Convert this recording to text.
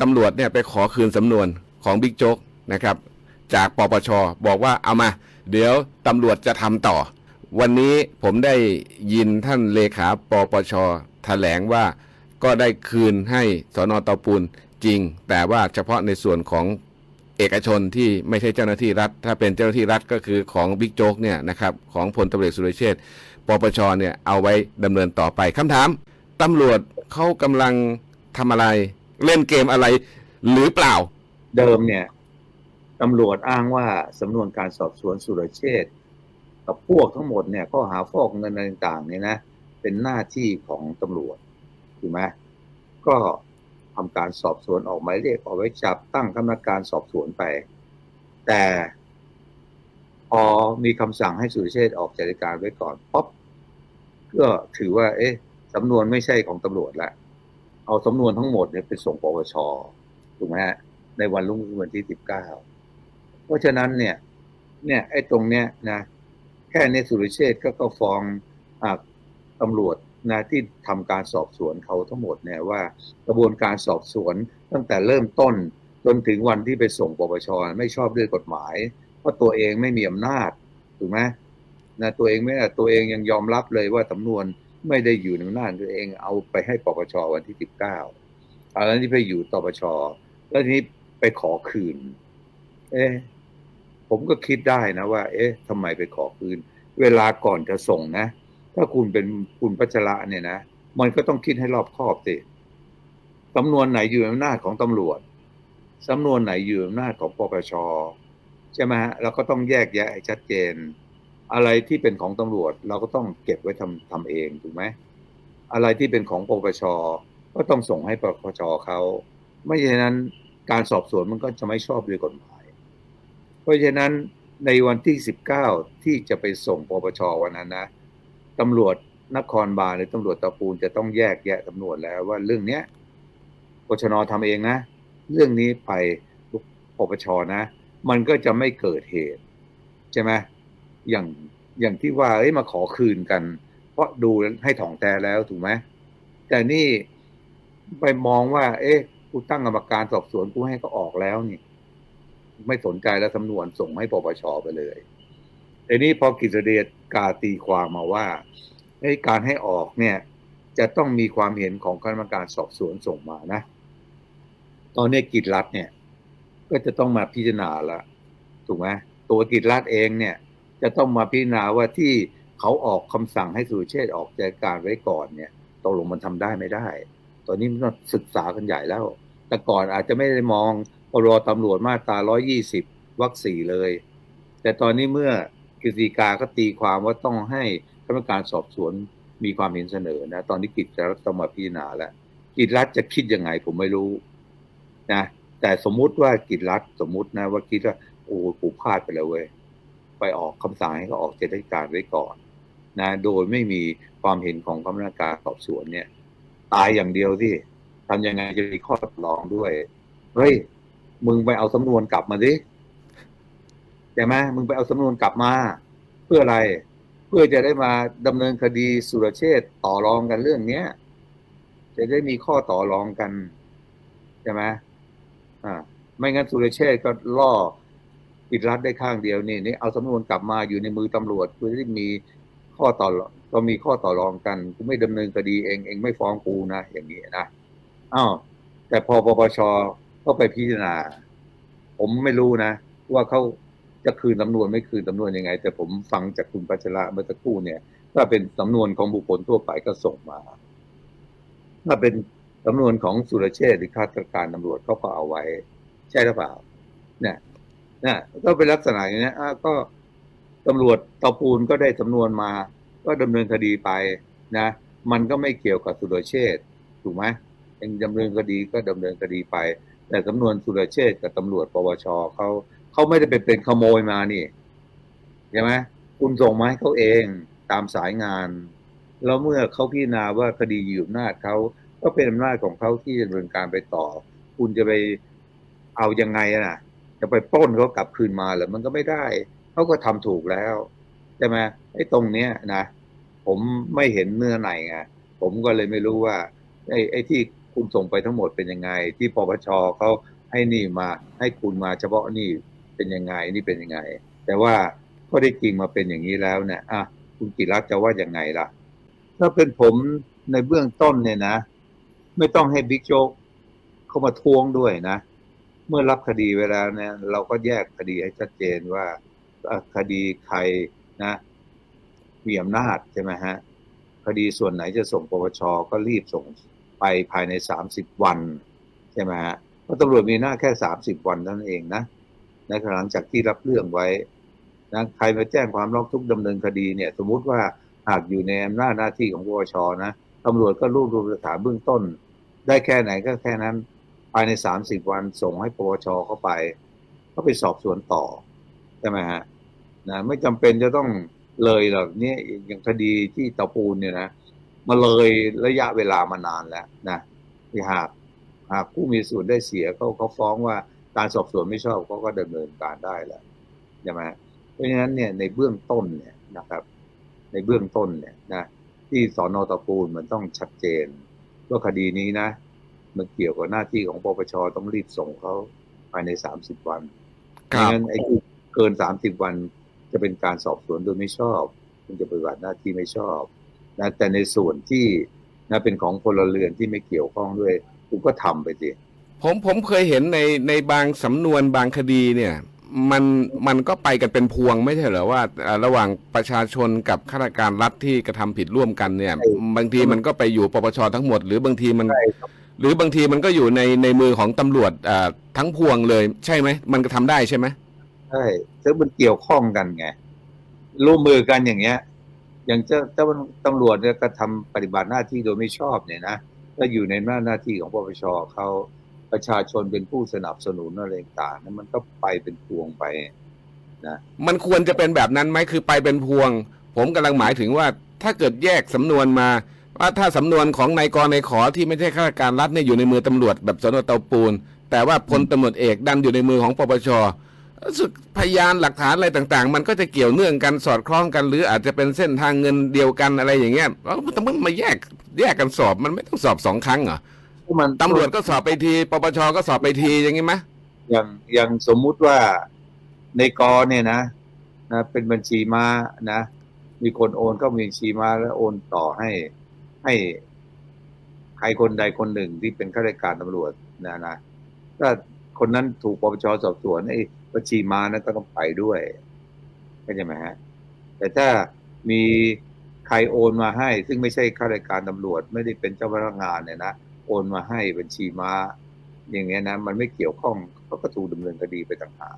ตำรวจเนี่ยไปขอคืนสำนวนของบิ๊กโจ๊กนะครับ จากปปชบอกว่าเอามา เดี๋ยวตำรวจจะทำต่อ วันนี้ผมได้ยินท่านเลขาปปชแถลงว่าก็ได้คืนให้สอนอตปูนจริง แต่ว่าเฉพาะในส่วนของเอกชนที่ไม่ใช่เจ้าหน้าที่รัฐ ถ้าเป็นเจ้าหน้าที่รัฐก็คือของบิ๊กโจ๊กเนี่ยนะครับของพลตำรวจสุรเชษฐ์ปปชเนี่ยเอาไว้ดำเนินต่อไปคำถามตำรวจเขากำลังทำอะไร เล่นเกมอะไรหรือเปล่า เดิมเนี่ยตำรวจอ้างว่าสำนวนการสอบสวนสุรเชษกับพวกทั้งหมดเนี่ยข้อหาฟอกเงินอะไรต่างๆเนี่ยนะ เป็นหน้าที่ของตำรวจถูกไหมก็ทำการสอบสวนออกหมายเรียกออกไว้จับตั้งคณะการสอบสวนไป แต่พอมีคำสั่งให้สุรเชษออกจากการไว้ก่อนป๊อปก็ถือว่า เอ๊ะสำนวนไม่ใช่ของตำรวจละ เอาสำนวนทั้งหมดเนี่ยไปส่งปปชถูกไหมฮะในวันรุ่งขึ้นวันที่สิบเก้าเพราะฉะนั้นเนี่ย เนี่ยไอ้ตรงเนี้ยนะแค่เนสุริเชษก็ก็ฟ้องอ่าตำรวจนะที่ทำการสอบสวนเขาทั้งหมดเนี่ยว่ากระบวนการสอบสวนตั้งแต่เริ่มต้นจนถึงวันที่ไปส่งปปชไม่ชอบด้วยกฎหมาย เพราะตัวเองไม่มีอำนาจถูกไหมนะตัวเองไม่ตัวเองยังยอมรับเลยว่าสำนวน ไม่ได้อยู่ในอำนาจตัวเองเอาไปให้ปปชวันที่สิบเก้าเอาแล้วนี่ไปอยู่ตปชแล้วทีนี้ไปขอคืน เอ๊ะผมก็คิดได้นะว่า เอ๊ะทำไมไปขอคืน เวลาก่อนจะส่งนะ ถ้าคุณเป็นคุณพัชระเนี่ยนะมันก็ต้องคิดให้รอบคอบสิสำนวนไหนอยู่ในอำนาจของตำรวจสำนวนไหนอยู่ในอำนาจของปปชใช่ไหมฮะเราก็ต้องแยกแยะให้ชัดเจน อะไรที่เป็นของตำรวจเราก็ต้องเก็บไว้ทำทำเองถูกไหมอะไรที่เป็นของปปชก็ต้องส่งให้ปปชเขาไม่ฉะนั้นการสอบสวนมันก็จะไม่ชอบด้วยกฎหมาย เพราะฉะนั้นในวันที่ 19 ที่จะไปส่งปปชวันนั้นนะตำรวจนครบาลหรือตำรวจตะปูนจะต้องแยกแยะตำรวจแล้วว่าเรื่องเนี้ยปชนทำเองนะ เรื่องนี้ไปปปชนะ มันก็จะไม่เกิดเหตุ ใช่ไหม อย่างอย่างที่ว่าเอ้ยมาขอคืนกัน เพราะดูให้ถ่องแท้แล้วถูกไหมแต่นี่ไปมองว่า เอ๊ะกูตั้งกรรมการสอบสวนกูให้ก็ออกแล้วนี่ ไม่สนใจแล้วสำนวนส่งให้ปปชไปเลยแต่นี้พอกิจเดชกาตีความมาว่าไอ้การให้ออกเนี่ย จะต้องมีความเห็นของคณะกรรมการสอบสวนส่งมานะ ตอนนี้กิจรัฐเนี่ย ก็จะต้องมาพิจารณาละถูกไหมตัวกิจรัฐเองเนี่ย จะต้องมาพิจารณาว่าที่เขาออกคำสั่งให้สุรเชษออกจากการไว้ก่อนเนี่ยตกลงมันทำได้ไม่ได้ ตอนนี้มันต้องศึกษากันใหญ่แล้ว แต่ก่อนอาจจะไม่ได้มองพรตำรวจมาตรา120วรรคสี่เลย แต่ตอนนี้เมื่อกฤษฎีกาก็ตีความว่าต้องให้คณะกรรมการสอบสวนมีความเห็นเสนอนะตอนนี้กิจรัฐต้องมาพิจารณาแล้วกิจรัฐจะคิดยังไงผมไม่รู้นะแต่สมมุติว่ากิจรัฐสมมุตินะว่าคิดว่าโอ้กูพลาดไปแล้วเว้ย ไปออกคำสั่งให้เขาออกเจตการไว้ก่อนนะโดยไม่มีความเห็นของคณะกรรมการสอบสวนเนี่ย ตายอย่างเดียวที่ทำยังไงจะมีข้อตกลงด้วย เฮ้ย มึงไปเอาสำนวนกลับมาดิใช่ไหมมึงไปเอาสำนวนกลับมา เพื่ออะไร เพื่อจะได้มาดำเนินคดีสุรเชษต่อรองกันเรื่องเนี้ย จะได้มีข้อต่อรองกันใช่ไหมอ่า ไม่งั้นสุรเชษก็ล่อ ปิดรัฐได้ข้างเดียวนี่นี่เอาสำนวนกลับมาอยู่ในมือตำรวจเพื่อที่มีข้อต่อรองก็มีข้อต่อรองกันกูไม่ดำเนินคดีเองเองไม่ฟ้องกูนะอย่างนี้นะอ้าวแต่พอปปชก็ไปพิจารณา ผมไม่รู้นะ ว่าเขาจะคืนสำนวนไม่คืนสำนวนยังไง แต่ผมฟังจากคุณปัชระเมื่อสักครู่เนี่ยถ้าเป็นสำนวนของบุคคลทั่วไปก็ส่งมา ถ้าเป็นสำนวนของสุรเชษหรือข้าราชการตำรวจเขาก็เอาไว้ ใช่หรือเปล่า เนี่ย นี่ยก็เป็นลักษณะอย่างนี้อะก็ตำรวจเตาปูนก็ได้สำนวนมา ก็ดำเนินคดีไปนะ มันก็ไม่เกี่ยวกับสุรเชษถูกไหมเองดำเนินคดีก็ดำเนินคดีไป แต่สำนวนสุรเชษกับตำรวจปวชเขาเขาไม่ได้ไปเป็นขโมยมานี่ใช่ไหมคุณส่งมาให้เขาเองตามสายงาน แล้วเมื่อเขาพิจารณาว่าคดีอยู่อำนาจเขาก็เป็นอำนาจของเขาที่จะดำเนินการไปต่อ คุณจะไปเอายังไงอะน่ะ จะไปป้นเขากลับคืนมาหรือมันก็ไม่ได้เขาก็ทำถูกแล้วใช่ไหมไอ้ตรงเนี้ยนะผมไม่เห็นเนื้อในไงผมก็เลยไม่รู้ว่าไอ้ไอ้ที่คุณส่งไปทั้งหมดเป็นยังไง ที่ปปชเขาให้นี่มาให้คุณมาเฉพาะนี่เป็นยังไงนี่เป็นยังไง แต่ว่าก็ได้จริงมาเป็นอย่างนี้แล้วเนี่ยอะคุณกิรัตจะว่ายังไงล่ะ ถ้าเป็นผมในเบื้องต้นเนี่ยนะ ไม่ต้องให้บิ๊กโจ๊กเข้ามาทวงด้วยนะ เมื่อรับคดีเวลาเนี่ยเราก็แยกคดีให้ชัดเจนว่าคดีใครนะมีอำนาจใช่ไหมฮะคดีส่วนไหนจะส่งปปชก็รีบส่งไปภายในสามสิบวันใช่ไหมฮะเพราะตำรวจมีหน้าแค่สามสิบวันนั้นเองนะในหลังจากที่รับเรื่องไว้นะใครมาแจ้งความร้องทุกข์ดำเนินคดีเนี่ย สมมุติว่าหากอยู่ในอำนาจหน้าที่ของปปชนะตำรวจก็รวบรวมหลักฐานเบื้องต้น ได้แค่ไหนก็แค่นั้น ภายในสามสิบวันส่งให้ปปชเข้าไป ก็ไปสอบสวนต่อใช่ไหมฮะนะไม่จำเป็นจะต้องเลยหรอกนี่อย่างคดีที่ตาปูนเนี่ยนะมาเลยระยะเวลามานานแล้วนะที่หากหากผู้มีส่วนได้เสียเขาเขาฟ้องว่าการสอบสวนไม่ชอบเขาก็ดำเนินการได้แล้วใช่ไหมเพราะฉะนั้นเนี่ยในเบื้องต้นเนี่ยนะครับ ในเบื้องต้นเนี่ยนะที่สอนอตะปูนมันต้องชัดเจนว่าคดีนี้นะ มันเกี่ยวกับหน้าที่ของปปชต้องรีบส่งเขาภายในสามสิบวันครัไม่บงั้นไอ้ที่เกินสามสิบวันจะเป็นการสอบสวนโดยไม่ชอบมันจะปฏิบัติหน้าที่ไม่ชอบนะแต่ในส่วนที่นะเป็นของพลเรือนที่ไม่เกี่ยวข้องด้วยคุณก็ทำไปสิผมผมเคยเห็นในในบางสำนวนบางคดีเนี่ย มันมันก็ไปกันเป็นพวงไม่ใช่เหรอว่าเอ่อระหว่างประชาชนกับข้าราชการรัฐที่กระทำผิดร่วมกันเนี่ย บางทีมันก็ไปอยู่ปปชทั้งหมด หรือบางทีมันใช่ครับ หรือบางทีมันก็อยู่ในในมือของตำรวจเอ่อทั้งพวงเลย ใช่ไหมมันก็ทำได้ใช่ไหมใช่ซึ่งมันเกี่ยวข้องกันไงร่วมมือกันอย่างเงี้ย อย่างเจ้าเจ้าตำรวจเนี่ยกระทำปฏิบัติหน้าที่โดยไม่ชอบเนี่ยนะก็อยู่ในหน้าหน้าที่ของปปชเขาประชาชนเป็นผู้สนับสนุนอะไรต่างๆนั้นมันก็ไปเป็นพวงไปมันควรจะเป็นแบบนั้นไหมคือไปเป็นพวง ผมกำลังหมายถึงว่าถ้าเกิดแยกสำนวนมา ว่าถ้าสำนวนของนายกรนายขอที่ไม่ใช่ข้าราชการรัฐเนี่ยอยู่ในมือตำรวจแบบสนเตาปูน แต่ว่าพลตำรวจเอกดันอยู่ในมือของปปชรู้สึกพยานหลักฐานอะไรต่างๆ มันก็จะเกี่ยวเนื่องกันสอดคล้องกัน หรืออาจจะเป็นเส้นทางเงินเดียวกันอะไรอย่างเงี้ยแล้วทำไมมาแยกแยกกันสอบมันไม่ต้องสอบสองครั้งเหรอมันตำรวจก็สอบไปที ปปชก็สอบไปทีอย่างงี้ไหมอย่างอย่างสมมุติว่าในกอเนี่ยนะนะ เป็นบัญชีม้านะ มีคนโอนเข้าบัญชีม้าแล้วโอนต่อให้ ให้ใครคนใดคนหนึ่งที่เป็นข้าราชการตำรวจนะนะถ้าคนนั้นถูกปปชสอบสวนไอ้บัญชีมานั้นก็ต้องไปด้วยเข้าใจไหมฮะ แต่ถ้ามีใครโอนมาให้ ซึ่งไม่ใช่ข้าราชการตำรวจ ไม่ได้เป็นเจ้าพนักงานเนี่ยนะโอนมาให้บัญชีมาอย่างเงี้ยนะ มันไม่เกี่ยวข้องเขาก็ถูกดำเนินคดีไปต่างหาก